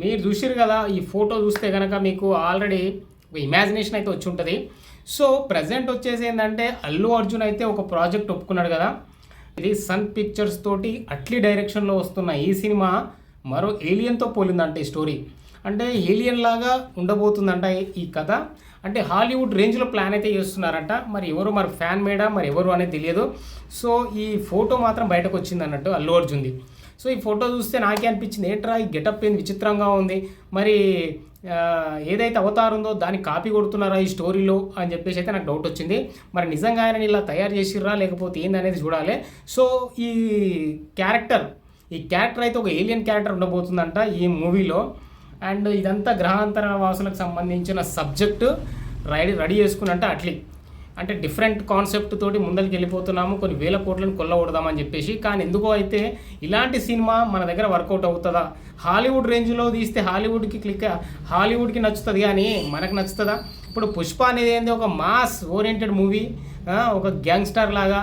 మీరు చూసారు కదా ఈ ఫోటో చూస్తే కనుక మీకు ఆల్రెడీ ఒక ఇమాజినేషన్ అయితే వచ్చి ఉంటుంది. సో ప్రజెంట్ వచ్చేసి ఏంటంటే అల్లు అర్జున్ అయితే ఒక ప్రాజెక్ట్ ఒప్పుకున్నాడు కదా. ఇది సన్ పిక్చర్స్ తోటి అట్లీ డైరెక్షన్లో వస్తున్న ఈ సినిమా మరో ఏలియన్తో పోలిందంట ఈ స్టోరీ అంటే ఏలియన్ లాగా ఉండబోతుందంట ఈ కథ. అంటే హాలీవుడ్ రేంజ్లో ప్లాన్ అయితే చేస్తున్నారంట. మరి ఎవరు మరి ఫ్యాన్ మేడా? మరి ఎవరు అనేది తెలియదు. సో ఈ ఫోటో మాత్రం బయటకు వచ్చింది అన్నట్టు అల్లు అర్జున్ది సో ఈ ఫోటో చూస్తే నాకే అనిపించింది ఏంట్రా ఈ గెటప్ ఏంది? విచిత్రంగా ఉంది. మరి ఏదైతే అవతారం ఉందో దాన్ని కాపీ కొడుతున్నారా ఈ స్టోరీలో? అని చెప్పేసి అయితే నాకు డౌట్ వచ్చింది. మరి నిజంగా ఆయన ఇలా తయారు చేసిర్రా? లేకపోతే ఏందనేది చూడాలి. సో ఈ క్యారెక్టర్ ఈ క్యారెక్టర్ అయితే ఒక ఏలియన్ క్యారెక్టర్ ఉండబోతుందంట ఈ మూవీలో. అండ్ ఇదంతా గ్రహాంతర వాసులకు సంబంధించిన సబ్జెక్టు. రెడీ రెడీ చేసుకున్నంట అట్లీ. అంటే డిఫరెంట్ కాన్సెప్ట్ తోటి ముందరికి వెళ్ళిపోతున్నాము. కొన్ని వేల కోట్లను కొల్లగొడదామని చెప్పేసి. కానీ ఎందుకో అయితే ఇలాంటి సినిమా మన దగ్గర వర్కౌట్ అవుతుందా? హాలీవుడ్ రేంజ్లో తీస్తే హాలీవుడ్కి క్లిక్ హాలీవుడ్కి నచ్చుతుంది కానీ మనకు నచ్చుతుందా? ఇప్పుడు పుష్ప అనేది ఏంది? ఒక మాస్ ఓరియంటెడ్ మూవీ ఒక గ్యాంగ్స్టర్ లాగా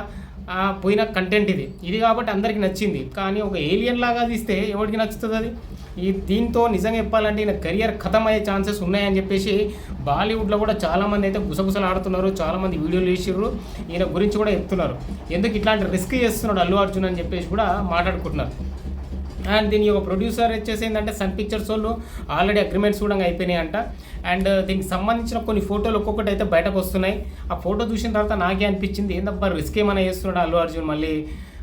పోయిన కంటెంట్ ఇది. ఇది కాబట్టి అందరికి నచ్చింది. కానీ ఒక ఏలియన్ లాగా తీస్తే ఎవరికి నచ్చుతుంది అది? ఈ దీంతో నిజంగా చెప్పాలంటే ఈయన కెరియర్ ఖతం అయ్యే ఛాన్సెస్ ఉన్నాయని చెప్పేసి బాలీవుడ్లో కూడా చాలామంది అయితే గుసగుసలు ఆడుతున్నారు చాలామంది వీడియోలు వేసిర్రు. ఈయన గురించి కూడా చెప్తున్నారు. ఎందుకు ఇట్లాంటి రిస్క్ చేస్తున్నాడు అల్లు అర్జున్ అని చెప్పేసి కూడా మాట్లాడుకుంటున్నారు. అండ్ దీని యొక్క ప్రొడ్యూసర్ వచ్చేసి ఏంటంటే సన్ పిక్చర్స్ వాళ్ళు ఆల్రెడీ అగ్రిమెంట్స్ కూడా అయిపోయినాయి అంట అండ్ దీనికి సంబంధించిన కొన్ని ఫోటోలు ఒక్కొక్కటి అయితే బయటకు వస్తున్నాయి. ఆ ఫోటో చూసిన తర్వాత నాకే అనిపించింది ఏందబ్బా రిస్క్ ఏమైనా చేస్తున్నాడు అల్లు అర్జున్ మళ్ళీ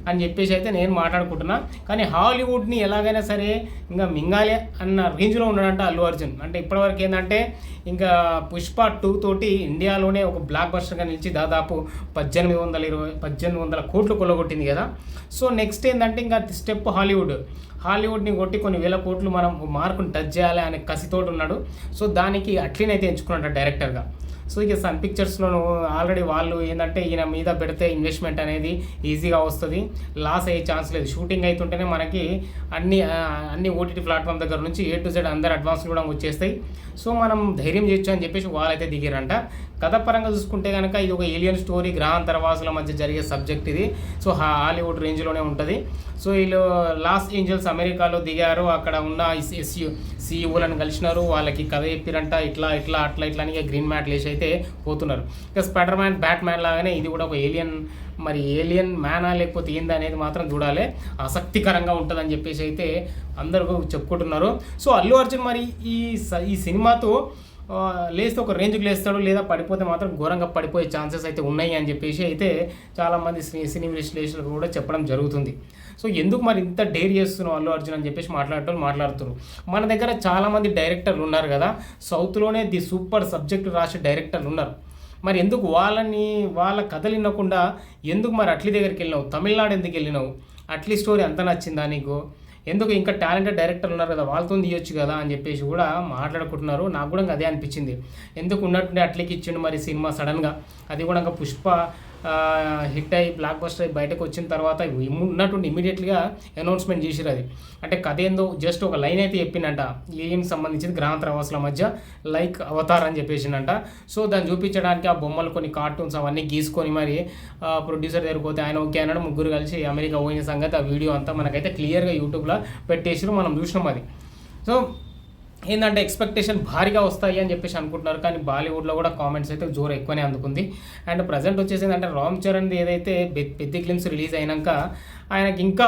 అని చెప్పేసి అయితే నేను మాట్లాడుకుంటున్నా. కానీ హాలీవుడ్ని ఎలాగైనా సరే ఇంకా మింగాలి అన్న రేంజ్లో ఉన్నాడంట అల్లు అర్జున్. అంటే ఇప్పటివరకు ఏంటంటే ఇంకా పుష్ప టూ తోటి ఇండియాలోనే ఒక బ్లాక్ బస్టర్గా నిలిచి దాదాపు పద్దెనిమిది వందల ఇరవై పద్దెనిమిది వందల కోట్లు కొల్లగొట్టింది కదా. సో నెక్స్ట్ ఏంటంటే ఇంకా స్టెప్ హాలీవుడ్. హాలీవుడ్ని కొట్టి కొన్ని వేల కోట్లు మనం మార్కుని టచ్ చేయాలి అనే కసితోటి ఉన్నాడు. సో దానికి అట్లీనైతే ఎంచుకున్నాడు డైరెక్టర్గా సో ఇక సన్ పిక్చర్స్లో ఆల్రెడీ వాళ్ళు ఏంటంటే ఈయన మీద పెడితే ఇన్వెస్ట్మెంట్ అనేది ఈజీగా వస్తుంది. లాస్ అయ్యే ఛాన్స్ లేదు. షూటింగ్ అవుతుంటేనే మనకి అన్ని అన్ని ఓటీటీ ప్లాట్ఫామ్ దగ్గర నుంచి ఏ టు జెడ్ అందరు అడ్వాన్స్ కూడా వచ్చేస్తాయి. సో మనం ధైర్యం చేయొచ్చు అని చెప్పేసి వాళ్ళైతే దిగారంట. కథ పరంగా చూసుకుంటే కనుక ఇది ఒక ఏలియన్ స్టోరీ గ్రహాంతర వాసుల మధ్య జరిగే సబ్జెక్ట్ ఇది. సో హాలీవుడ్ రేంజ్లోనే ఉంటుంది. సో వీళ్ళు లాస్ ఏంజల్స్ అమెరికాలో దిగారు. అక్కడ ఉన్న ఎస్యూ సీఈఓలను కలిసినారు. వాళ్ళకి కథ చెప్పిరంట. ఇట్లా ఇట్లా అట్లా ఇట్లా అని గ్రీన్ మ్యాట్ లేసి అయితే పోతున్నారు. ఇక స్పైడర్ మ్యాన్ బ్యాట్ మ్యాన్ లాగానే ఇది కూడా ఒక ఏలియన్ మరి ఏలియన్ మ్యానా లేకపోతే ఏంది అనేది మాత్రం చూడాలి. ఆసక్తికరంగా ఉంటుందని చెప్పేసి అయితే అందరూ చెప్పుకుంటున్నారు. సో అల్లు అర్జున్ మరి ఈ స- ఈ సినిమాతో లేస్తే ఒక రేంజ్కి లేస్తాడు లేదా పడిపోతే మాత్రం ఘోరంగా పడిపోయే ఛాన్సెస్ అయితే ఉన్నాయి అని చెప్పేసి అయితే చాలామంది సినీ సినీ విశ్లేషకులు కూడా చెప్పడం జరుగుతుంది. సో ఎందుకు మరి ఇంత డేర్ చేస్తున్నావు అల్లు అర్జున్ అని చెప్పేసి మాట్లాడటం మాట్లాడుతున్నారు. మన దగ్గర చాలామంది డైరెక్టర్లు ఉన్నారు కదా సౌత్లోనే ది సూపర్ సబ్జెక్ట్ రాసే డైరెక్టర్లు ఉన్నారు. మరి ఎందుకు వాళ్ళని వాళ్ళ కథలు వినకుండా ఎందుకు మరి అట్లీ దగ్గరికి వెళ్ళినావు? తమిళనాడు ఎందుకు వెళ్ళినావు? అట్లీ స్టోరీ అంత నచ్చిందా నీకు? ఎందుకు ఇంకా టాలెంటెడ్ డైరెక్టర్ ఉన్నారు కదా వాళ్ళతో తీయొచ్చు కదా అని చెప్పేసి కూడా మాట్లాడుకుంటున్నారు. నాకు కూడా అదే అనిపించింది. ఎందుకు ఉన్నట్టుండే అట్లకి ఇచ్చిండు మరి సినిమా సడన్గా. అది కూడా ఇంకా పుష్ప హిట్ అయ్యి బ్లాక్ బస్టర్ అయ్యి బయటకు వచ్చిన తర్వాత ఉన్నటువంటి ఇమీడియట్గా అనౌన్స్మెంట్ చేసిరు అది. అంటే కథ ఏందో జస్ట్ ఒక లైన్ అయితే చెప్పిందంట ఏం సంబంధించింది గ్రహాంతరవాసుల మధ్య లైక్ అవతార్ అని చెప్పేసిందంట సో దాన్ని చూపించడానికి ఆ బొమ్మలు కొన్ని కార్టూన్స్ అవన్నీ గీసుకొని మరి ప్రొడ్యూసర్ దగ్గరికి పోతే ఆయన ఓకే అన్నాడు. ముగ్గురు కలిసి అమెరికా పోయిన సంగతి ఆ వీడియో అంతా మనకైతే క్లియర్గా యూట్యూబ్లో పెట్టేసిరు మనం చూసినాం అది. సో ఏంటంటే ఎక్స్పెక్టేషన్ భారీగా వస్తాయి అని చెప్పేసి అనుకుంటున్నారు. కానీ బాలీవుడ్లో కూడా కామెంట్స్ అయితే జోరు ఎక్కువనే అందుకుంది. అండ్ ప్రజెంట్ వచ్చేసి ఏంటంటే రామ్ చరణ్ది ఏదైతే పెద్ద క్లిమ్స్ రిలీజ్ అయినాక ఆయనకి ఇంకా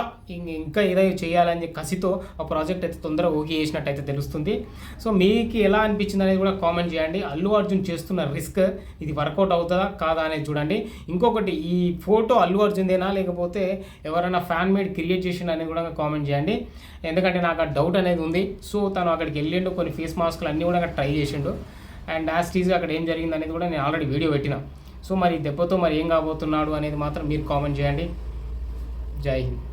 ఇంకా ఏదో చేయాలని కసితో ఆ ప్రాజెక్ట్ అయితే తొందరగా ఓకే చేసినట్టు అయితే తెలుస్తుంది. సో మీకు ఎలా అనిపించింది అనేది కూడా కామెంట్ చేయండి. అల్లు అర్జున్ చేస్తున్న రిస్క్ ఇది వర్కౌట్ అవుతుందా కాదా అనేది చూడండి. ఇంకొకటి ఈ ఫోటో అల్లు అర్జున్దేనా లేకపోతే ఎవరైనా ఫ్యాన్ మేడ్ క్రియేట్ చేసిన అనేది కూడా కామెంట్ చేయండి. ఎందుకంటే నాకు ఆ డౌట్ అనేది ఉంది. సో తను అక్కడికి వెళ్ళి వెళ్ళిండు కొన్ని ఫేస్ మాస్క్లు అన్నీ కూడా అక్కడ ట్రై చేసిండు. అండ్ యాజ్ టీజ్గా అక్కడ ఏం జరిగింది అనేది కూడా నేను ఆల్రెడీ వీడియో పెట్టిన. సో మరి దెబ్బతో మరి ఏం కాబోతున్నాడు అనేది మాత్రం మీరు కామెంట్ చేయండి. జై హింద్.